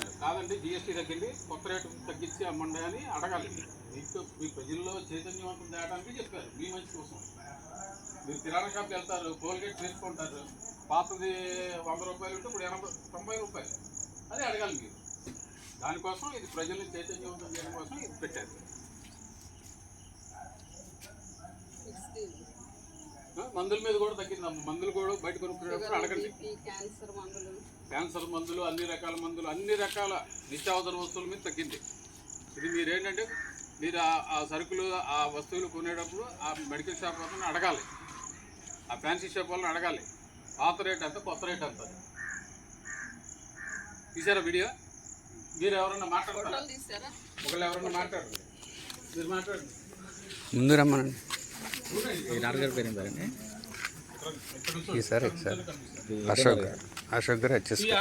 కాదండి జిఎస్టీ తగ్గింది కొత్త రేటు తగ్గించి అమ్మండి అని అడగాలి. మీకు మీ ప్రజల్లో చైతన్యవంతం తేయడానికి చెప్పారు. మీ మంచి కోసం. మీరు కిరాణా షాప్కి వెళ్తారు కోల్గేట్ తీసుకుంటారు పాతది వంద రూపాయలు ఉంటే ఇప్పుడు ఎనభై తొంభై రూపాయలు. అది అడగాలి మీరు. దానికోసం ఇది ప్రజల్ని చైతన్యవంతం చేయడం కోసం ఇది పెట్టారు. మందుల మీద కూడా తగ్గింది అమ్మ. మందులు కూడా బయట కొనుక్కునేటప్పుడు అడగండి. క్యాన్సర్ మందులు. క్యాన్సర్ మందులు అన్ని రకాల మందులు అన్ని రకాల నిత్యావసర వస్తువుల మీద తగ్గింది. ఇది మీరు ఏంటంటే మీరు ఆ- సరుకులు ఆ వస్తువులు కొనేటప్పుడు ఆ మెడికల్ షాప్ వాళ్ళని అడగాలి. ఆ ఫ్యాన్సీ షాప్ వాళ్ళని అడగాలి. పాత రేట్ ఎంత కొత్త రేట్ అని. తీసారా వీడియో? మీరు ఎవరన్నా మాట్లాడతారా? ఒకళ్ళు ఎవరన్నా మాట్లాడండి. మీరు మాట్లాడండి. ముందు రమ్మనండి. ఈ నాన్నగారి పేరు ఏం పేరండి? ఇక్కడ నుంచోండి. ఈ సార్. సార్. అశోక్ గారు అశోక్ గారు. వచ్చేసి ఇక్కడ